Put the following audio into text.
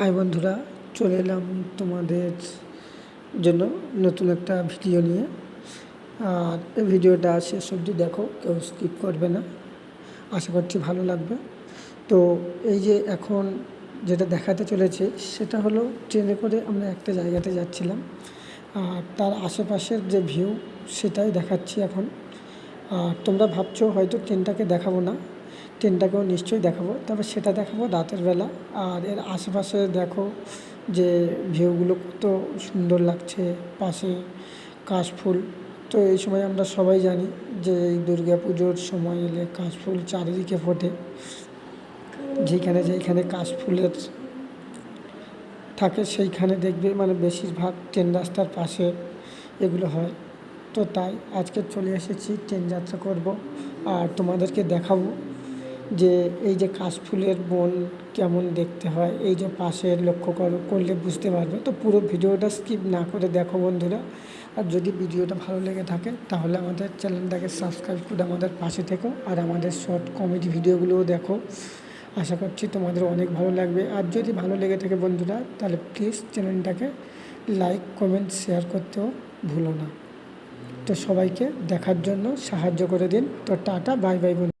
High বন্ধুরা, চলে এলাম তোমাদের জন্য নতুন একটা ভিডিও নিয়ে। আর ভিডিওটা শেষ অবধি দেখো, কেউ স্কিপ করবে না। আশা করছি ভালো লাগবে। তো এই যে এখন যেটা দেখাতে চলেছে, সেটা হলো ট্রেনে করে আমরা একটা জায়গাতে যাচ্ছিলাম। আর তার আশেপাশের যে ভিউ সেটাই দেখাচ্ছি এখন। আর তোমরা ভাবছ হয়তো ট্রেনটাকে দেখাবো না। ট্রেনটাকেও নিশ্চয়ই দেখাবো। তবে সেটা দেখাবো রাতের বেলা। আর এর আশেপাশে দেখো যে ভিউগুলো কত সুন্দর লাগছে পাশে কাশফুল। তো এই সময় আমরা সবাই জানি যে এই দুর্গা পুজোর সময় এলে কাশফুল চারিদিকে ফোটে। যেখানে যেখানে কাশফুলের থাকে সেইখানে দেখবে মানে বেশিরভাগ ট্রেন রাস্তার পাশে এগুলো হয়। তো তাই আজকে চলে এসেছি, ট্রেন যাত্রা করব। আর তোমাদেরকে দেখাবো যে এই যে কাশফুলের বন কেমন দেখতে হয়, এই যে পাশে লক্ষ্য করো, করলে বুঝতে পারবে। তো পুরো ভিডিওটা স্কিপ না করে দেখো বন্ধুরা। আর যদি ভিডিওটা ভালো লেগে থাকে, তাহলে আমাদের চ্যানেলটাকে সাবস্ক্রাইব করে আমাদের পাশে থেকো আর আমাদের শর্ট কমেডি ভিডিওগুলোও দেখো। আশা করছি তোমাদের অনেক ভালো লাগবে। আর যদি ভালো লেগে থাকে বন্ধুরা, তাহলে প্লিজ চ্যানেলটাকে লাইক কমেন্ট শেয়ার করতেও ভুলো না। তো সবাইকে দেখার জন্য সাহায্য করে দিন। তো টাটা বাই বাই বন্ধু